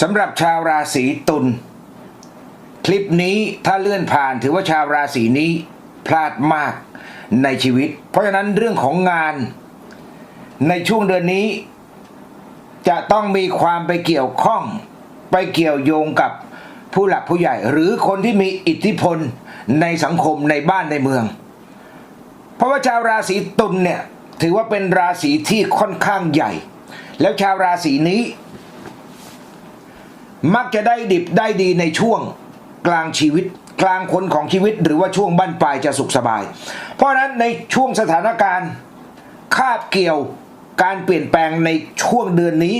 สำหรับชาวราศีตุลคลิปนี้ถ้าเลื่อนผ่านถือว่าชาวราศีนี้พลาดมากในชีวิต เพราะฉะนั้นเรื่องของงานในช่วงเดือนนี้ จะต้องมีความไปเกี่ยวข้อง ไปเกี่ยวโยงกับผู้หลักผู้ใหญ่ หรือคนที่มีอิทธิพลในสังคมในบ้านในเมือง เพราะว่าชาวราศีตุลเนี่ยถือว่าเป็นราศีที่ค่อนข้างใหญ่ แล้วชาวราศีนี้ มักจะได้ดิบได้ดีในช่วงกลางชีวิต กลางคนของชีวิต หรือว่าช่วงบั้นปลายจะสุขสบาย เพราะฉะนั้นในช่วงสถานการณ์คาบเกี่ยวการเปลี่ยนแปลงในช่วงเดือนนี้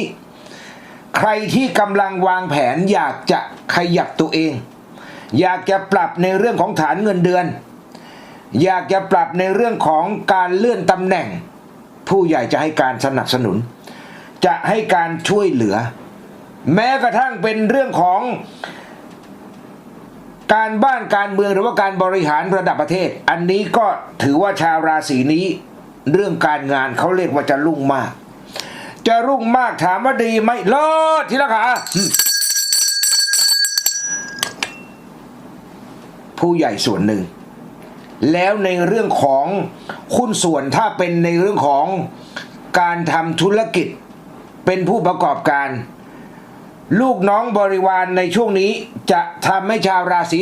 ใครที่กำลังวางแผนอยากจะขยับตัวเอง อยากจะปรับในเรื่องของฐานเงินเดือน อยากจะปรับในเรื่องของการเลื่อนตำแหน่ง ผู้ใหญ่จะให้การสนับสนุน จะให้การช่วยเหลือ แม้กระทั่งเป็นเรื่องของการบ้านการเมืองหรือว่าการบริหารระดับประเทศ อันนี้ก็ถือว่าชาวราศีนี้ เรื่องการงานเขาเรียกว่าจะรุ่งมาก จะรุ่งมากถามว่าดีไหมเลิศทีละขาอืมผู้ใหญ่ส่วนหนึ่ง แล้วในเรื่องของหุ้นส่วนถ้าเป็นในเรื่องของการทำธุรกิจ เป็นผู้ประกอบการ ลูกน้องบริวารในช่วงนี้จะทำให้ชาวราศี